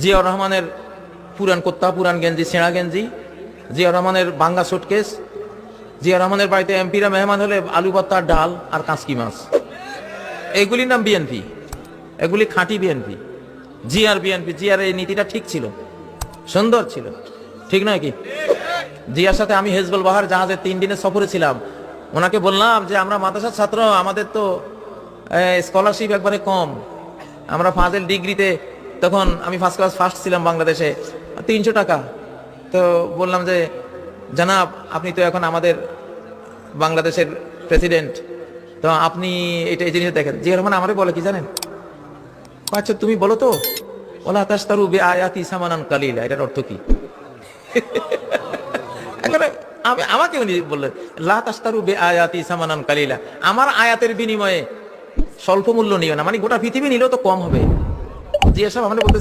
জিয়াউর রহমানের পুরান কোত্তা, পুরান গেঞ্জি, ছেঁড়া গেঞ্জি, জিয়াউর রহমানের বাঙ্গা সুটকেস জিয়াউর রহমানের বাড়িতে এমপিরা মেহমান হলে আলু ভর্তার ডাল আর কাঁচকি মাছ। এগুলির নাম বিএনপি। এগুলি খাঁটি বিএনপি। জিআর বিএনপি জিআর এই নীতিটা ঠিক ছিল। সুন্দর ছিল। ঠিক নয় কি? জিয়ার সাথে আমি হেজবুল বাহার জাহাজে তিন দিনের সফরে ছিলাম। ওনাকে বললাম যে, আমরা মাদ্রাসার ছাত্র, আমাদের তো স্কলারশিপ একবারে কম। আমরা ফাজেল ডিগ্রিতে তখন আমি ফার্স্ট ক্লাস ফার্স্ট ছিলাম বাংলাদেশে, তিনশো টাকা। তো বললাম যে, জানাব, আপনি তো এখন আমাদের বাংলাদেশের প্রেসিডেন্ট তো আপনি এটা, এই জিনিস দেখেন। জিয়া রহমান আমারে বলে, কি জানেন? আচ্ছা তুমি বলো তো, ওলা তাস্তারু বে আয়াতি সামানান কালিলা এটার অর্থ কি? এখানে আমি, আমাকে উনি বললেন, লা বে আয়াতি সামানান কালিলা আমার আয়াতের বিনিময়ে স্বল্প মূল্য নিও না মানে গোটা পৃথিবী নিলেও তো কম হবে। জিয়া সাহেব আমরা বলতেছি।